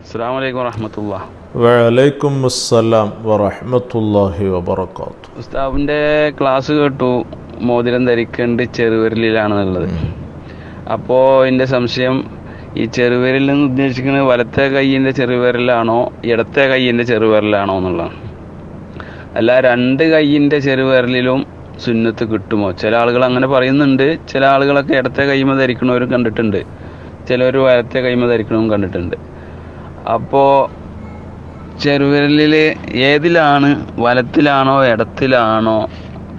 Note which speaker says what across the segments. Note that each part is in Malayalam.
Speaker 1: അസ്സാം വലൈക്കും വറഹമത്തുള്ള
Speaker 2: വലൈക്കും അസ്സലാം വറഹ്മത്തുള്ളാഹി വബറകാത്തു.
Speaker 1: ഉസ്താബിന്റെ ക്ലാസ് കേട്ടു മോതിരം ധരിക്കേണ്ട ചെറുവിരലിലാണെന്നുള്ളത്. അപ്പോ എന്റെ സംശയം ഈ ചെറുവിരലിൽ നിന്ന് ഉദ്ദേശിക്കുന്നത് വലത്തെ കൈയിന്റെ ചെറുവിരലാണോ ഇടത്തെ കൈയിന്റെ ചെറുവിരലാണോ എന്നുള്ളതാണ്. അല്ല രണ്ട് കൈയിന്റെ ചെറുവിരലിലും സുന്നത്ത് കിട്ടുമോ? ചില ആളുകൾ അങ്ങനെ പറയുന്നുണ്ട്. ചില ആളുകളൊക്കെ ഇടത്തെ കൈമ ധരിക്കണവരും കണ്ടിട്ടുണ്ട്. ചിലവർ വലത്തെ കൈമ ധരിക്കണവും കണ്ടിട്ടുണ്ട്. അപ്പോൾ ചെറുവിരലിൽ ഏതിലാണ് വലത്തിലാണോ ഇടത്തിലാണോ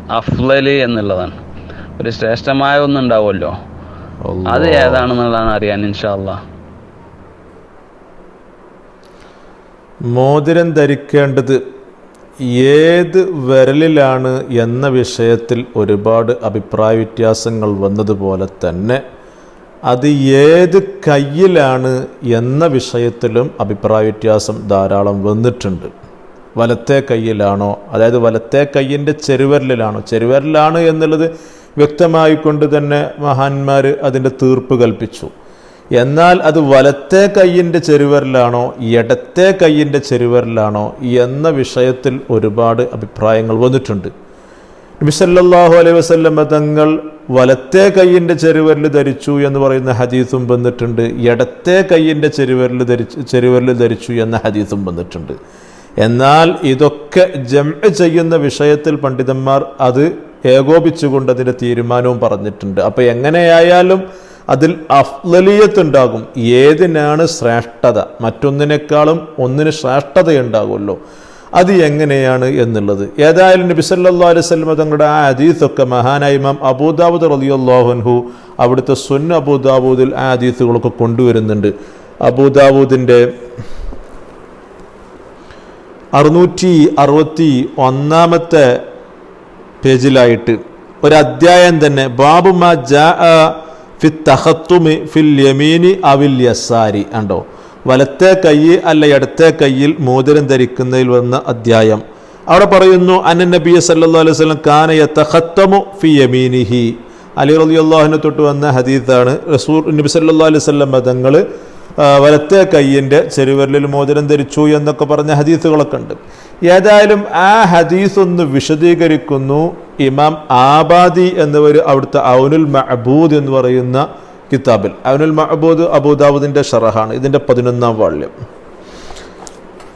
Speaker 1: അഫ്ലല് എന്നുള്ളതാണ്. ഒരു ശ്രേഷ്ഠമായ ഒന്നുണ്ടാവുമല്ലോ. അത് ഏതാണെന്നുള്ളതാണ് അറിയാൻ ഇൻഷാല്ലാ
Speaker 2: മോതിരം ധരിക്കേണ്ടത് ഏത് വിരലിലാണ് എന്ന വിഷയത്തിൽ ഒരുപാട് അഭിപ്രായ വ്യത്യാസങ്ങൾ വന്നതുപോലെ തന്നെ അത് ഏത് കയ്യിലാണ് എന്ന വിഷയത്തിലും അഭിപ്രായ വ്യത്യാസം ധാരാളം വന്നിട്ടുണ്ട്. വലത്തെ കയ്യിലാണോ അതായത് വലത്തെ കയ്യിന്റെ ചെരുവരലിലാണോ? ചെരുവരലാണ് എന്നുള്ളത് വ്യക്തമായിക്കൊണ്ട് തന്നെ മഹാന്മാർ അതിന്റെ തീർപ്പ് കൽപ്പിച്ചു. എന്നാൽ അത് വലത്തെ കയ്യിന്റെ ചെരുവരലാണോ ഇടത്തെ കയ്യിന്റെ ചെരുവരലാണോ എന്ന വിഷയത്തിൽ ഒരുപാട് അഭിപ്രായങ്ങൾ വന്നിട്ടുണ്ട്. നബി സല്ലല്ലാഹു അലൈഹി വസല്ലമ തങ്ങൾ വലത്തെ കയ്യിന്റെ ചെരുവരൽ ധരിച്ചു എന്ന് പറയുന്ന ഹദീസും വന്നിട്ടുണ്ട്. ഇടത്തെ കയ്യിന്റെ ചെരുവരൽ ധരിച്ചു ചെരുവരൽ ധരിച്ചു എന്ന ഹദീസും വന്നിട്ടുണ്ട്. എന്നാൽ ഇതൊക്കെ ജം ചെയ്യുന്ന വിഷയത്തിൽ പണ്ഡിതന്മാർ അത് ഏകോപിച്ചുകൊണ്ട് അതിന്റെ തീരുമാനവും പറഞ്ഞിട്ടുണ്ട്. അപ്പോൾ എങ്ങനെയായാലും അതിൽ അഫ്ലലിയത്തുണ്ടാകും ഏതിനാണ് ശ്രേഷ്ഠത? മറ്റൊന്നിനേക്കാളും ഒന്നിന് ശ്രേഷ്ഠതയുണ്ടാകുമല്ലോ. അത് എങ്ങനെയാണ് എന്നുള്ളത്. ഏതായാലും നബി സല്ലാ അലൈഹി സ്വലമ തങ്ങളുടെ ആ അതീത്തൊക്കെ മഹാനായ ഇമാം അബൂദാവൂദ് റളിയല്ലാഹു അൻഹു അവിടുത്തെ സുന്ന അബൂദാവൂദിൽ ആ അതീത്തുകളൊക്കെ കൊണ്ടുവരുന്നുണ്ട്. അബൂദാവൂദിന്റെ അറുന്നൂറ്റി അറുപത്തി ഒന്നാമത്തെ പേജിലായിട്ട് ഒരു തന്നെ ബാബുമ ജാ ഫി തഹത്തുമി ഫിൽ യമീനി അവിൽ യസാരി ഉണ്ടോ വലത്തെ കൈ അല്ല ഇടത്തെ കയ്യിൽ മോതിരം ധരിക്കുന്നതിൽ വന്ന അധ്യായം. അവിടെ പറയുന്നു അന്ന നബിയ സല്ലല്ലാഹു അലൈഹി വസല്ലം കാന യതഖത്തമു ഫി യമീനിഹി. അലി റലിയുള്ളാഹിനെ തൊട്ട് വന്ന ഹദീസാണ് റസൂർ നബി സല്ലല്ലാഹു അലൈഹി വസല്ലം മതങ്ങൾ വലത്തെ കയ്യിന്റെ ചെറുവിരലിൽ മോതിരം ധരിച്ചു എന്നൊക്കെ പറഞ്ഞ ഹദീസുകളൊക്കെ ഉണ്ട്. ഏതായാലും ആ ഹദീസ് ഒന്ന് വിശദീകരിക്കുന്നു ഇമാം ആബാദി എന്നിവർ അവിടുത്തെ ഔനുൽ മഹബൂദ് എന്ന് പറയുന്ന കിതാബിൽ. അവനുൽ മഹബൂദ് അബൂദാബുദിന്റെ ഷറഹാണ്. ഇതിന്റെ പതിനൊന്നാം വാള്യം.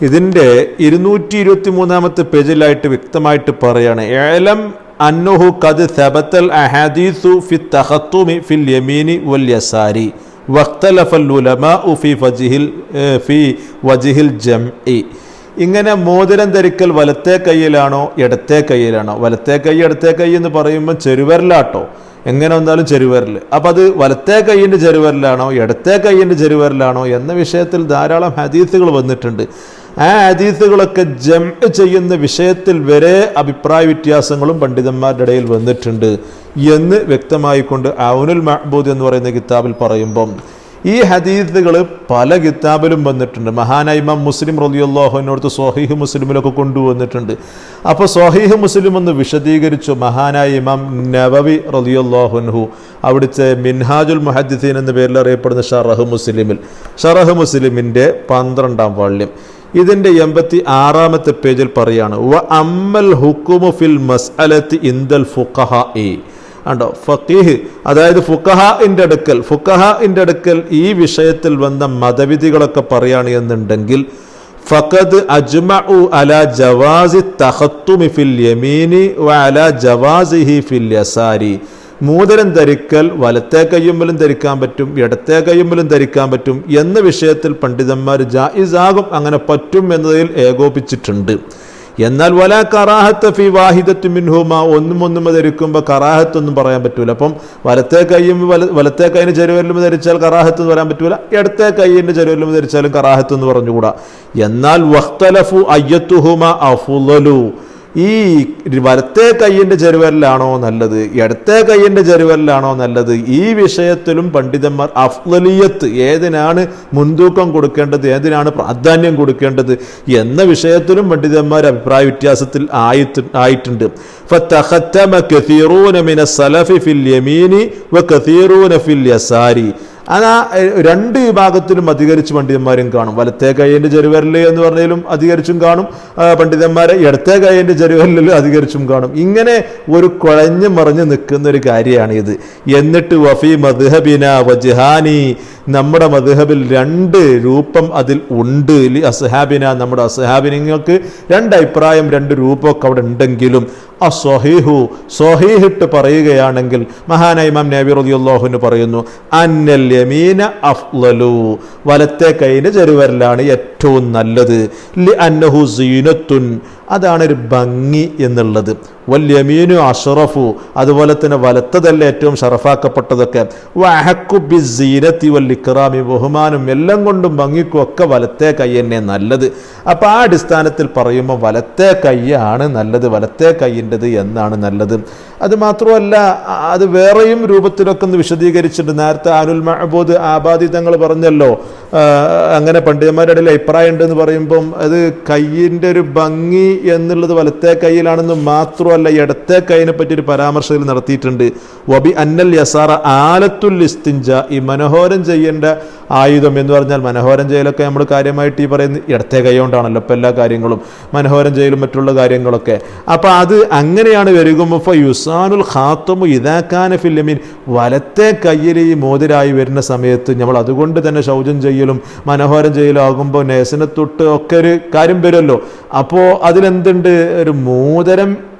Speaker 2: ഇതിന്റെ ഇരുന്നൂറ്റി ഇരുപത്തി മൂന്നാമത്തെ പേജിലായിട്ട് വ്യക്തമായിട്ട് പറയാണ് ഏലം അന്നുഹു കത് സബത്തൽ അഹദീസു ഫി തഹത്തുമി ഫിൽ യമീനി വൽ യസാരി വഖ്തലഫൽ ഉലമാഉ ഫി ഫജിഹിൽ ഫി വജിഹിൽ ജംഇ. ഇങ്ങനെ മോതിരം ധരിക്കൽ വലത്തെ കൈയിലാണോ ഇടത്തെ കൈയിലാണോ? വലത്തെ കൈ ഇടത്തെ കൈ എന്ന് പറയുമ്പോൾ ചെരുവരലാട്ടോ എങ്ങനെ വന്നാലും ചെരുവരൽ അപ്പം അത് വലത്തേ കൈയിന്റെ ചെരുവരലാണോ ഇടത്തേ കൈയിന്റെ ചെരുവരലാണോ എന്ന വിഷയത്തിൽ ധാരാളം ഹദീസുകൾ വന്നിട്ടുണ്ട്. ആ ഹദീസുകളൊക്കെ ജം ചെയ്യുന്ന വിഷയത്തിൽ വരെ അഭിപ്രായ വ്യത്യാസങ്ങളും പണ്ഡിതന്മാരുടെ ഇടയിൽ വന്നിട്ടുണ്ട് എന്ന് വ്യക്തമായിക്കൊണ്ട് ഔനുൽ മഹബൂദ് എന്ന് പറയുന്ന കിതാബിൽ പറയുമ്പം ഈ ഹദീസുകൾ പല കിതാബിലും വന്നിട്ടുണ്ട്. മഹാനായ ഇമാം മുസ്ലിം റലിയുള്ളാഹുവിനോടത്ത് സ്വഹീഹ് മുസ്ലിമിലൊക്കെ കൊണ്ടുവന്നിട്ടുണ്ട്. അപ്പോൾ സ്വഹീഹ് മുസ്ലിം ഒന്ന് വിശദീകരിച്ചു. മഹാനായ ഇമാം നവവി റലിയുള്ളാഹുൻഹു അവിടുത്തെ മിൻഹാജുൽ മുഹദ്ദീൻ എന്ന പേരിൽ അറിയപ്പെടുന്ന ഷറഹ് മുസ്ലിമിൽ. ഷറഹ് മുസ്ലിമിന്റെ പന്ത്രണ്ടാം വാള്യം ഇതിന്റെ എൺപത്തി ആറാമത്തെ പേജിൽ പറയാണ് വ അമ്മൽ ഹുക്കുമു ഫിൽ മസ്അലത്തി ഇന്ദൽ ഫുഖഹ ഉണ്ടോ ഫക്കീഹ് അതായത് ഫുക്കഹഇന്റെ അടുക്കൽ ഫുക്കഹഇന്റെ അടുക്കൽ ഈ വിഷയത്തിൽ വന്ന മതവിധികളൊക്കെ പറയുകയാണ് എന്നുണ്ടെങ്കിൽ ഫഖദ് അജ്മഉ അല ജവാസി തഹത്തുമി ഫിൽ യമീനി വ അല ജവാസിഹി ഫിൽ യസാരി. മൂതരം ധരിക്കൽ വലത്തെ കയ്യുമ്പലും ധരിക്കാൻ പറ്റും ഇടത്തെ കയ്യുമ്പലും ധരിക്കാൻ പറ്റും എന്ന വിഷയത്തിൽ പണ്ഡിതന്മാർ ജായിസാകും അങ്ങനെ പറ്റും എന്നതിൽ ഏകോപിച്ചിട്ടുണ്ട്. എന്നാൽ വല കറാഹത്ത് ഫി വാഹിദത്ത് മിൻഹുമ ഒന്നും ഒന്നും ധരിക്കുമ്പോൾ കറാഹത്തൊന്നും പറയാൻ പറ്റൂല. അപ്പം വലത്തെ കൈയും വല വലത്തെ കൈയിന് ചെരുവരിലും ധരിച്ചാൽ കറാഹത്ത് എന്ന് പറയാൻ പറ്റൂല. ഇടത്തെ കൈയിന്റെ ചെരുവരിലും ധരിച്ചാലും കറാഹത്ത് എന്ന് പറഞ്ഞുകൂടാ. എന്നാൽ വഖ്തലഫു അയ്യത്തുഹുമ അഫുലു ഈ വലത്തെ കയ്യിന്റെ ചെരുവലിലാണോ നല്ലത്? ഇടത്തെ കയ്യിന്റെ ചെരുവലിലാണോ നല്ലത്? ഈ വിഷയത്തിലും പണ്ഡിതന്മാർ അഫ്ലലിയത്ത് ഏതിനാണ് മുൻതൂക്കം കൊടുക്കേണ്ടത്? ഏതിനാണ് പ്രാധാന്യം കൊടുക്കേണ്ടത്? എന്ന വിഷയത്തിലും പണ്ഡിതന്മാർ അഭിപ്രായ വ്യത്യാസത്തിൽ ആയിട്ട് ആയിട്ടുണ്ട്. ഫിൽ യമീനി ഫിൽ യസാരി. അത് രണ്ട് വിഭാഗത്തിലും അധികരിച്ച് പണ്ഡിതന്മാരും കാണും. വലത്തേ കൈയിന്റെ ചെരുവരൽ എന്ന് പറഞ്ഞാലും അധികരിച്ചും കാണും. പണ്ഡിതന്മാരെ ഇടത്തേ കൈയിന്റെ ചെരുവരലിൽ അധികരിച്ചും കാണും. ഇങ്ങനെ ഒരു കുഴഞ്ഞു മറിഞ്ഞ് നിൽക്കുന്ന ഒരു കാര്യമാണ് ഇത് എന്നിട്ട് വഫി മദ്ഹബിന വജ്ഹാനി നമ്മുടെ മദ്ഹബിൽ രണ്ട് രൂപം അതിൽ ഉണ്ട്. അസ്ഹാബിന നമ്മുടെ അസ്ഹാബിനിങ്ങൾക്ക് രണ്ട് അഭിപ്രായം രണ്ട് രൂപമൊക്കെ അവിടെ ഉണ്ടെങ്കിലും അസ്വഹീഹു സ്വഹീഹിട്ട് പറയുകയാണെങ്കിൽ മഹാനായ ഇമാം നബി റളിയല്ലാഹുവിന് പറയുന്നു അന്നൽ യമീന അഫ്ളലു വലത്തെ കൈയിന്റെ ചെറുവരലാണ് ഏറ്റവും നല്ലത് ലി അന്നഹു സീനത്തുൻ അതാണ് ഒരു ഭംഗി എന്നുള്ളത്. വല്യമീനു അഷറഫു അതുപോലെ തന്നെ വലത്തതല്ല ഏറ്റവും ഷറഫാക്കപ്പെട്ടതൊക്കെ. വഹക്കു ബി സീനത്തി വല്ലിക്റാമി ബഹുമാനും എല്ലാം കൊണ്ടും ഭംഗിക്കും ഒക്കെ വലത്തെ കൈ തന്നെ നല്ലത്. അപ്പോൾ ആ അടിസ്ഥാനത്തിൽ പറയുമ്പോൾ വലത്തെ കൈയാണ് നല്ലത് വലത്തെ കൈയിന്റെത് എന്നാണ് നല്ലത്. അത് മാത്രമല്ല അത് വേറെയും രൂപത്തിലൊക്കെ ഒന്ന് വിശദീകരിച്ചിട്ടുണ്ട്. നേരത്തെ ആനുൽ മഹബൂദ് ആബാദി തങ്ങൾ പറഞ്ഞല്ലോ അങ്ങനെ പണ്ഡിതന്മാരുടെ ഇടയിൽ അഭിപ്രായം ഉണ്ടെന്ന് പറയുമ്പം അത് കയ്യിന്റെ ഒരു ഭംഗി എന്നുള്ളത് വലത്തെ കൈയിലാണെന്ന് മാത്രമല്ല ഇടത്തെ കൈയിനെ പറ്റി ഒരു പരാമർശത്തിൽ നടത്തിയിട്ടുണ്ട്. വബി അന്നൽ യസാറ ആലത്തുൽ ഇസ്തിഞ്ച ഈ മനോഹരം ചെയ്യേണ്ട ആയുധം എന്ന് പറഞ്ഞാൽ മനോഹരം ചെയ്യലൊക്കെ നമ്മൾ കാര്യമായിട്ട് ഈ പറയുന്ന ഇടത്തെ കൈ കൊണ്ടാണല്ലോ ഇപ്പം എല്ലാ കാര്യങ്ങളും മനോഹരം ചെയ്യലും മറ്റുള്ള കാര്യങ്ങളൊക്കെ. അപ്പോൾ അത് അങ്ങനെയാണ് വരുമ്പോൾ യുസാനുൽ ഖാത്തമു ഇതാക്കാന ഫില്ലമീൻ വലത്തെ കയ്യിൽ ഈ മോതിരായി വരുന്ന സമയത്ത് നമ്മൾ അതുകൊണ്ട് തന്നെ ശൗചം ചെയ്യലും മനോഹരം ചെയ്യലും ആകുമ്പോൾ നേസനെ തൊട്ട് ഒക്കെ ഒരു കാര്യം വരുമല്ലോ. അപ്പോൾ അതിലെന്തുണ്ട്? ഒരു മോതിരം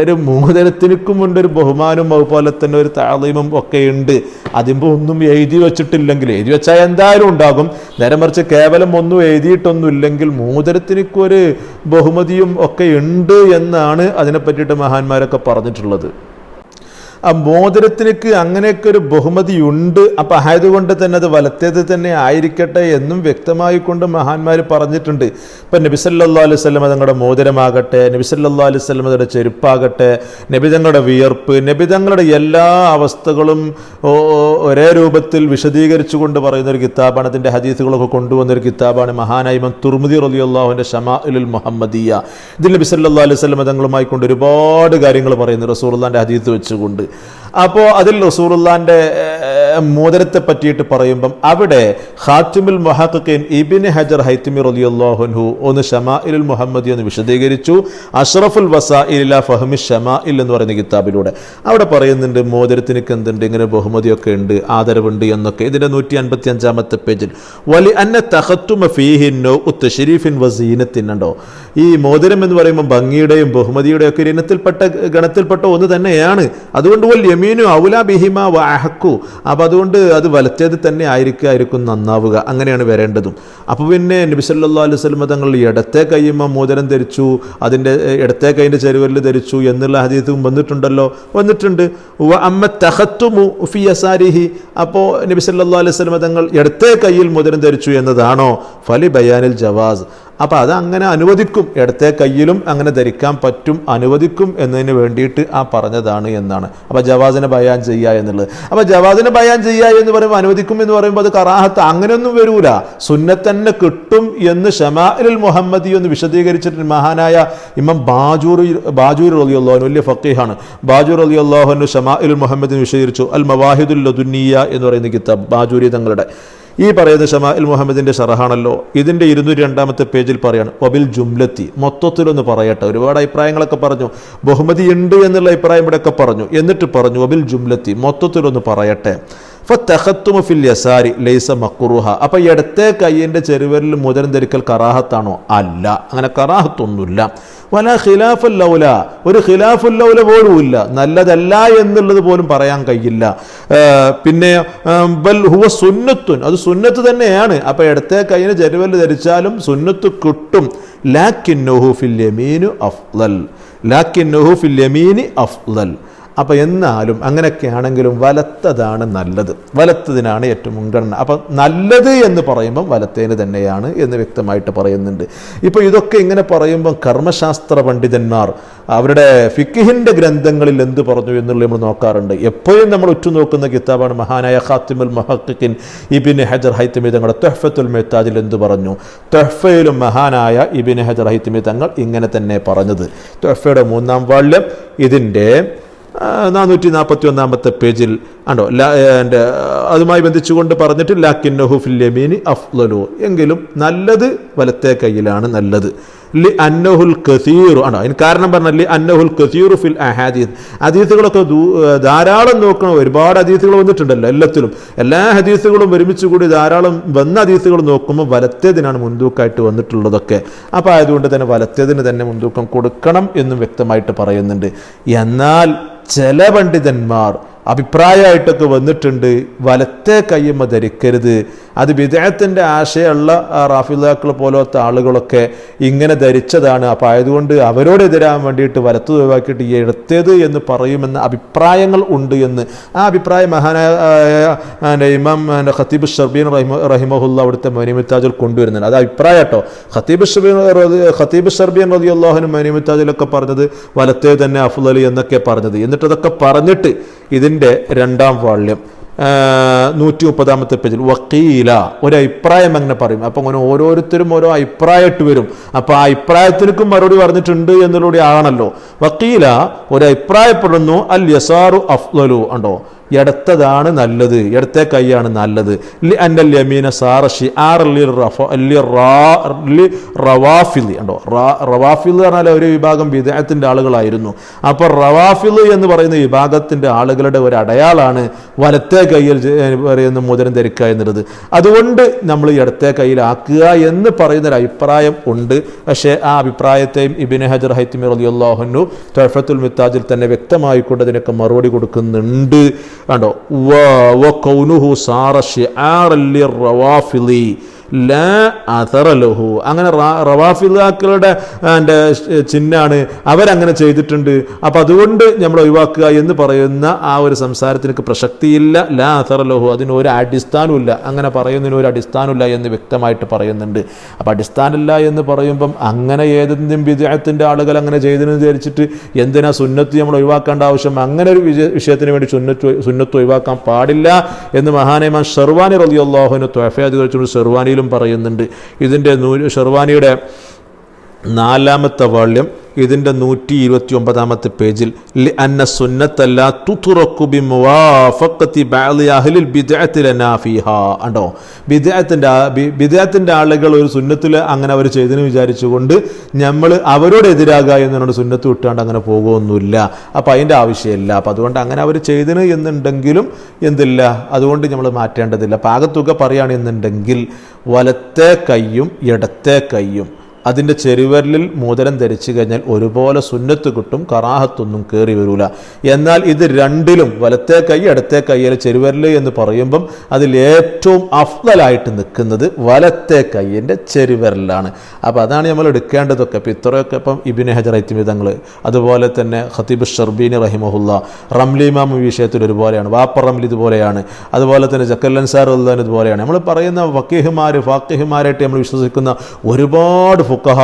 Speaker 2: ഒരു മോതിരത്തിനും ഉണ്ട് ഒരു ബഹുമാനവും അതുപോലെ തന്നെ ഒരു താളീമും ഒക്കെ ഉണ്ട്. അതിമ്പോൾ ഒന്നും എഴുതി വെച്ചിട്ടില്ലെങ്കിൽ എഴുതി വെച്ചാൽ എന്തായാലും ഉണ്ടാകും. നേരെ മറിച്ച് കേവലം ഒന്നും എഴുതിയിട്ടൊന്നും ഇല്ലെങ്കിൽ മോതിരത്തിനൊക്കെ ഒരു ബഹുമതിയും ഒക്കെ ഉണ്ട് എന്നാണ് അതിനെ പറ്റിയിട്ട് മഹാന്മാരൊക്കെ പറഞ്ഞിട്ടുള്ളത്. ആ മോതിരത്തിനക്ക് അങ്ങനെയൊക്കെ ഒരു ബഹുമതിയുണ്ട് അപ്പം ആയതുകൊണ്ട് തന്നെ അത് വലത്തേത് തന്നെ ആയിരിക്കട്ടെ എന്നും വ്യക്തമായി കൊണ്ട് മഹാന്മാർ പറഞ്ഞിട്ടുണ്ട്. ഇപ്പം നബിസല്ലാ അലൈഹി സ്വലം തങ്ങളുടെ മോതിരമാകട്ടെ നബിസല്ലാ അലൈഹി സ്വലം തങ്ങളുടെ ചെരുപ്പാകട്ടെ നബി തങ്ങളുടെ വിയർപ്പ് നബി തങ്ങളുടെ എല്ലാ അവസ്ഥകളും ഒരേ രൂപത്തിൽ വിശദീകരിച്ചുകൊണ്ട് പറയുന്ന ഒരു കിതാബാണ്. അതിന്റെ ഹദീസുകളൊക്കെ കൊണ്ടുവന്ന ഒരു കിതാബാണ് മഹാനായ ഇമാം തുർമുദി ഷമാ ഉൽ മുഹമ്മദിയ. ഇതിൽ നബിസല്ലാ അലൈഹി സ്വലം തങ്ങളുമായി കൊണ്ട് ഒരുപാട് കാര്യങ്ങൾ പറയുന്നു റസൂലുള്ളാഹിന്റെ ഹദീസ് വെച്ചുകൊണ്ട്. അപ്പോൾ അതിൽ റസൂറുല്ലാന്റെ മോതിരത്തെ പറ്റിയിട്ട് പറയുമ്പം അവിടെ ഹാറ്റിമുൽ മുഹഖീൻ ഇബിൻ ഹജർ ഹൈത്തിമി റളിയല്ലാഹുൻഹു ഒന്ന് ഷമാഇലുൽ മുഹമ്മദി എന്ന് വിശദീകരിച്ചു. അഷ്റഫുൽ വസാഇല ഫഹമി ഷമാഇൽ എന്ന് പറയുന്ന കിതാബിലൂടെ. അവിടെ പറയുന്നുണ്ട് മോതിരത്തിനൊക്കെ എന്തുണ്ട് ഇങ്ങനെ ബഹുമതിയൊക്കെ ഉണ്ട് ആദരവുണ്ട് എന്നൊക്കെ. ഇതിന്റെ നൂറ്റി അൻപത്തി അഞ്ചാമത്തെ പേജിൽ വലി അന്ന തഹത്തു ഫീഹിന്നോ ഉത്ത് ഷെരീഫിൻ വസീനത്തിനുണ്ടോ ഈ മോതിരം എന്ന് പറയുമ്പോൾ ഭംഗിയുടെയും ബഹുമതിയുടെയും ഒക്കെ ഇനത്തിൽപ്പെട്ട ഗണത്തിൽപ്പെട്ട ഒന്ന് തന്നെയാണ്. അതുകൊണ്ട് വൽ യമീനു ഔല ബിഹിമ വാഹക്കു അപ്പം അതുകൊണ്ട് അത് വലത്തേത് തന്നെ ആയിരിക്കും നന്നാവുക. അങ്ങനെയാണ് വരേണ്ടതും. അപ്പോൾ പിന്നെ നബിസല്ലാ അലൈഹി സ്വലമ തങ്ങൾ ഇടത്തെ കൈയുമ്മ മോതിരം ധരിച്ചു അതിന്റെ ഇടത്തെ കൈന്റെ ചെരുവരിൽ ധരിച്ചു എന്നുള്ള ഹദീസും വന്നിട്ടുണ്ടല്ലോ? വന്നിട്ടുണ്ട്. അമ്മ തഹത്തുമു ഫി അസാരിഹി അപ്പോൾ നബിസല്ലാ അലൈഹി സ്വലമ തങ്ങൾ ഇടത്തെ കയ്യിൽ മോതിരം ധരിച്ചു എന്നതാണോ? ഫലി ബയാനിൽ ജവാസ്. അപ്പോൾ അത് അങ്ങനെ അനുവദിക്കും. ഇടത്തെ കയ്യിലും അങ്ങനെ ധരിക്കാൻ പറ്റും അനുവദിക്കും എന്നതിന് വേണ്ടിയിട്ട് ആ പറഞ്ഞതാണ് എന്നാണ്. അപ്പോൾ ജവാസിനെ ബയാൻ ചെയ്യുക എന്നുള്ളത്. അപ്പോൾ ജവാസിനെ ബയാൻ ചെയ്യുക എന്ന് പറയുമ്പോൾ അനുവദിക്കും എന്ന് പറയുമ്പോൾ അത് കറാഹത്ത് അങ്ങനെയൊന്നും വരൂല. സുന്നത്തന്നെ കിട്ടും എന്ന് ഷമാഇൽ മുഹമ്മദി എന്ന് വിശദീകരിച്ചിട്ട് മഹാനായ ഇമ്മം ബാജൂർ ബാജൂർ അലി അള്ളാഹു വലിയ ഫക്കീഹാണ് ബാജൂർ അലി അള്ളാഹുനു ഷമാഇൽ മുഹമ്മദിന് വിശദീകരിച്ചു. അൽ മവാഹിദുൽ ലദുന്നിയ എന്ന് പറയുന്ന കിതാബ് ബാജൂരി തങ്ങളുടെ. ഈ പറയുന്ന ഷമാഇൽ മുഹമ്മദിന്റെ ഷറഹാണല്ലോ ഇതിന്റെ ഇരുന്നൂറ്റി രണ്ടാമത്തെ പേജിൽ പറയാണ് വബിൽ ജുംലത്തി മൊത്തത്തിലൊന്ന് പറയട്ടെ. ഒരുപാട് അഭിപ്രായങ്ങളൊക്കെ പറഞ്ഞു. ബഹുമതി ഉണ്ട് എന്നുള്ള അഭിപ്രായം ഇവിടെയൊക്കെ പറഞ്ഞു. എന്നിട്ട് പറഞ്ഞു വബിൽ ജുംലത്തി മൊത്തത്തിലൊന്ന് പറയട്ടെ. ഫത്തഹത്തുമ ഫിൽ യസാരി ലൈസ മക്കുറുഹ അപ്പൊ ഇടത്തെ കയ്യിന്റെ ചെരുവരിൽ മോചനം ധരിക്കൽ കറാഹത്താണോ? അല്ല. അങ്ങനെ കറാഹത്തൊന്നുമില്ല. വല ഖിലാഫുല്ലൗല ഒരു ഖിലാഫുല്ലൗല പോലും ഇല്ല. നല്ലതല്ല എന്നുള്ളത് പോലും പറയാൻ കഴിയില്ല. പിന്നെ ബൽ ഹുവ സുന്നത്തുൻ. അത് സുന്നത്ത് തന്നെയാണ്. അപ്പൊ ഇടത്തെ കയ്യിന് ചെരുവൽ ധരിച്ചാലും സുന്നത്ത് കിട്ടും. ലാക്കിന്നഹു ഫിൽ യമീനു അഫ്ലൽ ലാക്കിന്നഹു ഫിൽ യമീനി അഫ്ലൽ അപ്പോൾ എന്നാലും അങ്ങനെയൊക്കെ ആണെങ്കിലും വലത്തതാണ് നല്ലത്. വലത്തതിനാണ് ഏറ്റവും മുൻഗണന. അപ്പം നല്ലത് എന്ന് പറയുമ്പം വലത്തേന് തന്നെയാണ് എന്ന് വ്യക്തമായിട്ട് പറയുന്നുണ്ട്. ഇപ്പോൾ ഇതൊക്കെ ഇങ്ങനെ പറയുമ്പം കർമ്മശാസ്ത്ര പണ്ഡിതന്മാർ അവരുടെ ഫിക്കിഹിന്റെ ഗ്രന്ഥങ്ങളിൽ എന്ത് പറഞ്ഞു എന്നുള്ളത് നമ്മൾ നോക്കാറുണ്ട്. എപ്പോഴും നമ്മൾ ഉറ്റുനോക്കുന്ന കിതാബാണ് മഹാനായ ഖാത്തിമുൽ മഹക്കിൻ ഇബിൻ ഹജർ ഹൈത്തമി തങ്ങളുടെ തൊഹഫത്തുൽ മെഹ്താജിൽ എന്ത് പറഞ്ഞു? തൊഹഫയിലും മഹാനായ ഇബിൻ ഹജർ ഹൈത്തമി തങ്ങൾ ഇങ്ങനെ തന്നെ പറഞ്ഞത്. തൊഹഫയുടെ മൂന്നാം വാള്യം ഇതിന്റെ നാനൂറ്റി നാൽപ്പത്തി ഒന്നാമത്തെ പേജിൽ ആണോ ലാ എന്റെ അതുമായി ബന്ധിച്ചുകൊണ്ട് പറഞ്ഞിട്ട് ലാക്കിന്നഹു ഫിൽ യമീനി അഫ്ലലു. എങ്കിലും നല്ലത് വലത്തെ കയ്യിലാണ് നല്ലത്. ലി അന്നഹുൽ കസീറു ആണോ? അതിന് കാരണം പറഞ്ഞാൽ ലി അന്നഹുൽ കസീറു ഫിൽ അഹാദീസ്. ഹദീസുകളൊക്കെ ധാരാളം നോക്കണം. ഒരുപാട് ഹദീസുകൾ വന്നിട്ടുണ്ടല്ലോ എല്ലാത്തിലും. എല്ലാ ഹദീസുകളും ഒരുമിച്ച് കൂടി ധാരാളം വന്ന ഹദീസുകൾ നോക്കുമ്പോൾ വലത്തേതിനാണ് മുൻതൂക്കമായിട്ട് വന്നിട്ടുള്ളതൊക്കെ. അപ്പോൾ ആയതുകൊണ്ട് തന്നെ വലത്തേതിന് തന്നെ മുൻതൂക്കം കൊടുക്കണം എന്നും വ്യക്തമായിട്ട് പറയുന്നുണ്ട്. എന്നാൽ ചില പണ്ഡിതന്മാർ അഭിപ്രായമായിട്ടൊക്കെ വന്നിട്ടുണ്ട്. വലത്തെ കയ്യമ്മ ധരിക്കരുത്. അത് വിദേഹത്തിന്റെ ആശയമുള്ള റാഫിദാക്കൾ പോലത്തെ ആളുകളൊക്കെ ഇങ്ങനെ ധരിച്ചതാണ്. അപ്പോൾ ആയതുകൊണ്ട് അവരോടെതിരാൻ വേണ്ടിയിട്ട് വലത്ത് ഒഴിവാക്കിയിട്ട് എടുത്തത് എന്ന് പറയുമെന്ന അഭിപ്രായങ്ങൾ ഉണ്ട് എന്ന്. ആ അഭിപ്രായം മഹാനായ ഇമാം ഖത്തീബ് ഷർബീൻ റഹിമ റഹിമഹുല്ല അവിടുത്തെ മനിമിത്താജിൽ കൊണ്ടുവരുന്നുണ്ട്. അത് അഭിപ്രായം കേട്ടോ. ഖത്തീബ് ഷർബീൻ ഖത്തീബ് ഷർബീൻ റതി അള്ളാഹുനും മനിമിത്താജിലൊക്കെ പറഞ്ഞത് വലത്തേ തന്നെ അഫ്ലലി എന്നൊക്കെ പറഞ്ഞത്. എന്നിട്ടതൊക്കെ പറഞ്ഞിട്ട് ഇതിന്റെ രണ്ടാം വാള്യം. നൂറ്റി മുപ്പതാമത്തെ പേജിൽ വക്കീല ഒരു അഭിപ്രായം അങ്ങനെ പറയും. അപ്പം അങ്ങനെ ഓരോരുത്തരും ഓരോ അഭിപ്രായമായിട്ട് വരും. അപ്പം ആ അഭിപ്രായത്തിനും മറുപടി പറഞ്ഞിട്ടുണ്ട് എന്നുള്ളൂടെ ആണല്ലോ. വക്കീല ഒരു അഭിപ്രായപ്പെടുന്നു അൽ യസാറു അഫ്ദലു ഉണ്ടോ? ഇടത്തതാണ് നല്ലത് ഇടത്തെ കൈയാണ് നല്ലത്. അന്നൽ യമീന സാറഷി ഷിആർ ലി റഫ- ലി റാ- ലി റവാഫിലി ഉണ്ടോ റവാഫിൽ എന്ന് പറഞ്ഞാൽ ഒരു വിഭാഗം വിദേഹത്തിന്റെ ആളുകളായിരുന്നു. അപ്പോൾ റവാഫിൽ എന്ന് പറയുന്ന വിഭാഗത്തിന്റെ ആളുകളുടെ ഒരു അടയാളാണ് വലത്തെ കയ്യിൽ പറയുന്ന മോതിരം ധരിക്കുക എന്നുള്ളത്. അതുകൊണ്ട് നമ്മൾ ഇടത്തെ കയ്യിലാക്കുക എന്ന് പറയുന്നൊരു അഭിപ്രായം ഉണ്ട്. പക്ഷേ ആ അഭിപ്രായത്തെയും ഇബിന് ഹജർ ഹൈത്തിമി റലിയുള്ളാഹുനു തൊഫത്തുൽ മിത്താജിൽ തന്നെ വ്യക്തമായിക്കൊണ്ട് അതിനൊക്കെ മറുപടി കൊടുക്കുന്നുണ്ട്. കണ്ടോ? വ- കൗനുഹു സാറ ഷിആറല്ലി ലിർറവാഫിളി ലാ അങ്ങനെ റവാഫിദാക്കളുടെ എന്റെ ചിഹ്നാണ് അവരങ്ങനെ ചെയ്തിട്ടുണ്ട്. അപ്പം അതുകൊണ്ട് നമ്മൾ ഒഴിവാക്കുക എന്ന് പറയുന്ന ആ ഒരു സംസാരത്തിനൊക്കെ പ്രസക്തിയില്ല. ലാ അഥറ ലഹു അതിന് ഒരു അടിസ്ഥാനമില്ല അങ്ങനെ പറയുന്നതിന് ഒരു അടിസ്ഥാനമില്ല എന്ന് വ്യക്തമായിട്ട് പറയുന്നുണ്ട്. അപ്പം അടിസ്ഥാനമില്ല എന്ന് പറയുമ്പം അങ്ങനെ ഏതെങ്കിലും വിദേഹത്തിന്റെ ആളുകൾ അങ്ങനെ ചെയ്തതെന്ന് വിചാരിച്ചിട്ട് എന്തിനാ സുന്നത്ത് നമ്മൾ ഒഴിവാക്കേണ്ട ആവശ്യം? അങ്ങനെ ഒരു വിജയ വിഷയത്തിന് വേണ്ടി സുന്നത്ത് സുന്നത്ത് ഒഴിവാക്കാൻ പാടില്ല എന്ന് മഹാനേമാൻ ഷെർവാനി റലിയുള്ളാഹുവിന് ത്വഫയാധികരിച്ചുകൊണ്ട് പറയുന്നുണ്ട്. ഇതിന്റെ നൂ ഷെർവാനിയുടെ നാലാമത്തെ വാള്യം ഇതിന്റെ നൂറ്റി ഇരുപത്തി ഒമ്പതാമത്തെ പേജിൽ അന്ന സുന്നത്തല്ല തുറക്കുബി ഉണ്ടോ ബിദ്അത്തിന്റെ ബിദ്അത്തിന്റെ ആളുകൾ ഒരു സുന്നത്തിൽ അങ്ങനെ അവർ ചെയ്തെന്ന് വിചാരിച്ചുകൊണ്ട് നമ്മൾ അവരോട് എതിരാകുക എന്നോട് സുന്നത്ത് വിട്ടാണ്ട് അങ്ങനെ പോകുമൊന്നുമില്ല അപ്പോൾ അതിന്റെ ആവശ്യമില്ല. അപ്പോൾ അതുകൊണ്ട് അങ്ങനെ അവർ ചെയ്തിന് എന്നുണ്ടെങ്കിലും എന്തില്ല? അതുകൊണ്ട് നമ്മൾ മാറ്റേണ്ടതില്ല. പാകത്തുക പറയുകയാണെന്നുണ്ടെങ്കിൽ വലത്തെ കൈയും ഇടത്തെ കൈയും അതിന്റെ ചെരുവരലിൽ മോതിരം ധരിച്ചു കഴിഞ്ഞാൽ ഒരുപോലെ സുന്നത്ത് കിട്ടും കറാഹത്തൊന്നും കയറി വരൂല. എന്നാൽ ഇത് രണ്ടിലും വലത്തെ കൈ ഇടത്തെ കൈയിൽ ചെരുവരൽ എന്ന് പറയുമ്പം അതിൽ ഏറ്റവും അഫ്ദലായിട്ട് നിൽക്കുന്നത് വലത്തെ കൈയിന്റെ ചെരുവരലാണ്. അപ്പോൾ അതാണ് നമ്മൾ എടുക്കേണ്ടതൊക്കെ. അപ്പോൾ ഇത്രയൊക്കെ ഇപ്പം ഇബിന് ഹജർ ഐത്തിമിതങ്ങൾ അതുപോലെ തന്നെ ഖത്തീബ് ഷർബീനി റഹിമഹുല്ല റംലിമാം വിഷയത്തിൽ ഒരുപോലെയാണ്. വാപ്പ റംലി ഇതുപോലെയാണ്. അതുപോലെ തന്നെ ജക്കല്ലൻ സാർ ഉള്ളവൻ ഇതുപോലെയാണ്. നമ്മൾ പറയുന്ന വക്കീഹുമാർ ഫാക്കിഹുമാരായിട്ട് നമ്മൾ വിശ്വസിക്കുന്ന ഒരുപാട് ഫുക്കഹ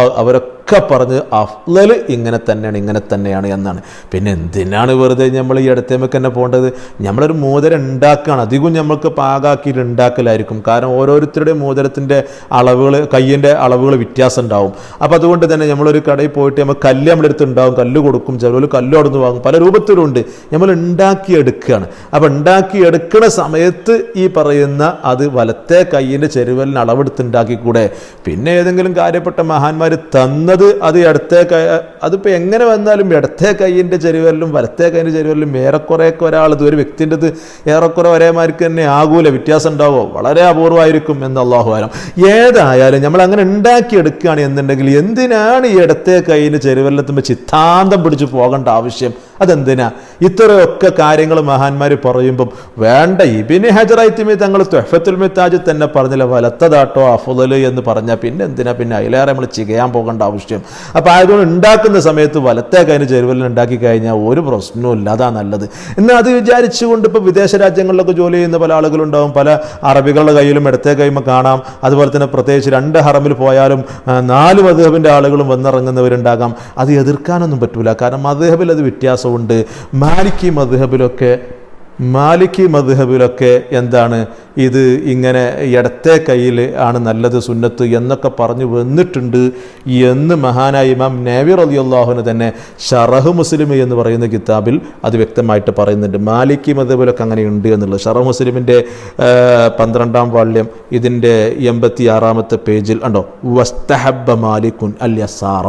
Speaker 2: അവരൊക്കെ പറഞ്ഞ് അഫ്ലൽ ഇങ്ങനെ തന്നെയാണ് ഇങ്ങനെ തന്നെയാണ് എന്നാണ്. പിന്നെ എന്തിനാണ് വെറുതെ നമ്മൾ ഈ അടുത്തേമൊക്കെ തന്നെ പോകേണ്ടത്? നമ്മളൊരു മോതിരം ഉണ്ടാക്കുകയാണ്. അധികം നമ്മൾക്ക് പാകാക്കിയിട്ട് ഉണ്ടാക്കലായിരിക്കും. കാരണം ഓരോരുത്തരുടെയും മോതിരത്തിന്റെ അളവുകൾ കയ്യിന്റെ അളവുകൾ വ്യത്യാസം ഉണ്ടാവും. അപ്പോൾ അതുകൊണ്ട് തന്നെ നമ്മളൊരു കടയിൽ പോയിട്ട് നമ്മൾ കല്ല് നമ്മുടെ അടുത്ത് ഉണ്ടാവും കല്ല് കൊടുക്കും. ചിലവർ കല്ല് അവിടുന്ന് വാങ്ങും. പല രൂപത്തിലുണ്ട് നമ്മൾ ഉണ്ടാക്കിയെടുക്കുകയാണ്. അപ്പോൾ ഉണ്ടാക്കിയെടുക്കുന്ന സമയത്ത് ഈ പറയുന്ന അത് വലത്തെ കയ്യിന്റെ ചെരുവലിന് അളവെടുത്ത് ഉണ്ടാക്കിക്കൂടെ? പിന്നെ ഏതെങ്കിലും കാര്യപ്പെട്ട മഹാന്മാർ തന്നത് അത് ഇടത്തെ കൈ അതിപ്പോൾ എങ്ങനെ വന്നാലും ഇടത്തെ കൈയിന്റെ ചെരുവലിലും വലത്തെ കൈയിന്റെ ചെരുവലിലും ഏറെക്കുറെയൊക്കെ ഒരാൾ ഇത് ഒരു വ്യക്തിന്റെത് ഏറെക്കുറെ ഒരേമാർക്ക് തന്നെ ആകൂല വ്യത്യാസം ഉണ്ടാവുമോ വളരെ അപൂർവമായിരിക്കും എന്ന് അള്ളാഹു ആലം. ഏതായാലും നമ്മൾ അങ്ങനെ ഉണ്ടാക്കിയെടുക്കുകയാണ് എന്നുണ്ടെങ്കിൽ എന്തിനാണ് ഈ ഇടത്തെ കൈയിന്റെ ചെരുവല്ലെത്തുമ്പോൾ ചിത്താന്തം പിടിച്ച് പോകേണ്ട ആവശ്യം? അതെന്തിനാ? ഇത്രയൊക്കെ കാര്യങ്ങൾ മഹാന്മാർ പറയുമ്പം വേണ്ട ഇബിന് ഹജറൈത്തിമി തങ്ങൾ ത്വഫത്തുൽ മിത്താജ് തന്നെ പറഞ്ഞില്ല വലത്തതാട്ടോ അഫുദൽ എന്ന് പറഞ്ഞാൽ പിന്നെ എന്തിനാ പിന്നെ അതിലേറെ നമ്മൾ ചികയാൻ പോകേണ്ട ആവശ്യം. അപ്പോൾ ആയതുകൊണ്ട് ഉണ്ടാക്കുന്ന സമയത്ത് വലത്തെ കൈന് ചെരുവലിന് ഉണ്ടാക്കി കഴിഞ്ഞാൽ ഒരു പ്രശ്നവും ഇല്ല അതാ നല്ലത്. എന്നാൽ അത് വിചാരിച്ചുകൊണ്ട് ഇപ്പോൾ വിദേശ രാജ്യങ്ങളിലൊക്കെ ജോലി ചെയ്യുന്ന പല ആളുകളുണ്ടാവും പല അറബികളുടെ കയ്യിലും ഇടത്തെ കൈമ കാണാം. അതുപോലെ തന്നെ പ്രത്യേകിച്ച് രണ്ട് ഹറമിൽ പോയാലും നാല് മധുഹബിന്റെ ആളുകളും വന്നിറങ്ങുന്നവരുണ്ടാകാം. അത് എതിർക്കാനൊന്നും പറ്റൂല. കാരണം മധുഹബിൽ അത് വ്യത്യാസമുണ്ട് മാലിക്കി മധുഹബിലൊക്കെ മാലിക്കി മധുഹബിലൊക്കെ എന്താണ്? ഇത് ഇങ്ങനെ ഇടത്തെ കയ്യിൽ ആണ് നല്ലത് സുന്നത്ത് എന്നൊക്കെ പറഞ്ഞു വന്നിട്ടുണ്ട്. എന്ന് മഹാനായ ഇമാം നേവിർ അലി അള്ളാഹുന് തന്നെ ഷറഹ് മുസ്ലിം എന്ന് പറയുന്ന കിതാബിൽ അത് വ്യക്തമായിട്ട് പറയുന്നുണ്ട്. മാലിക്കി മതപോലൊക്കെ അങ്ങനെയുണ്ട് എന്നുള്ളത് ഷറഹ് മുസ്ലിമിന്റെ പന്ത്രണ്ടാം വാള്യം ഇതിന്റെ എൺപത്തി ആറാമത്തെ പേജിൽ ഉണ്ടോ വസ്തഹബ്ബ മാലിക്കുൻ അൽ യസാറ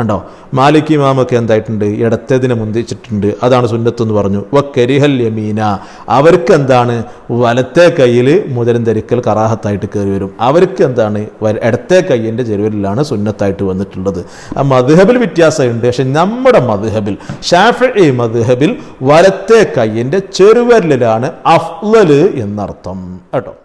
Speaker 2: ഉണ്ടോ മാലിക് ഇമാമൊക്കെ എന്തായിട്ടുണ്ട്? ഇടത്തേതിനെ മുന്തിച്ചിട്ടുണ്ട്. അതാണ് സുന്നത്ത് എന്ന് പറഞ്ഞു. വ കരിഹൽ യമീന. അവർക്ക് എന്താണ്? വലത്തെ കയ്യിൽ മുതലും ധരിക്കൽ കറാഹത്തായിട്ട് കയറി വരും. അവർക്ക് എന്താണ്? ഇടത്തെ കയ്യിന്റെ ചെരുവലിലാണ് സുന്നത്തായിട്ട് വന്നിട്ടുള്ളത്. ആ മധുഹബിൽ വ്യത്യാസമുണ്ട്. പക്ഷെ നമ്മുടെ മധുഹബിൽ ഷാഫി മധുഹബിൽ വലത്തെ കയ്യിന്റെ ചെറുവരലിലാണ് അഫ്ലല് എന്നർത്ഥം. കേട്ടോ?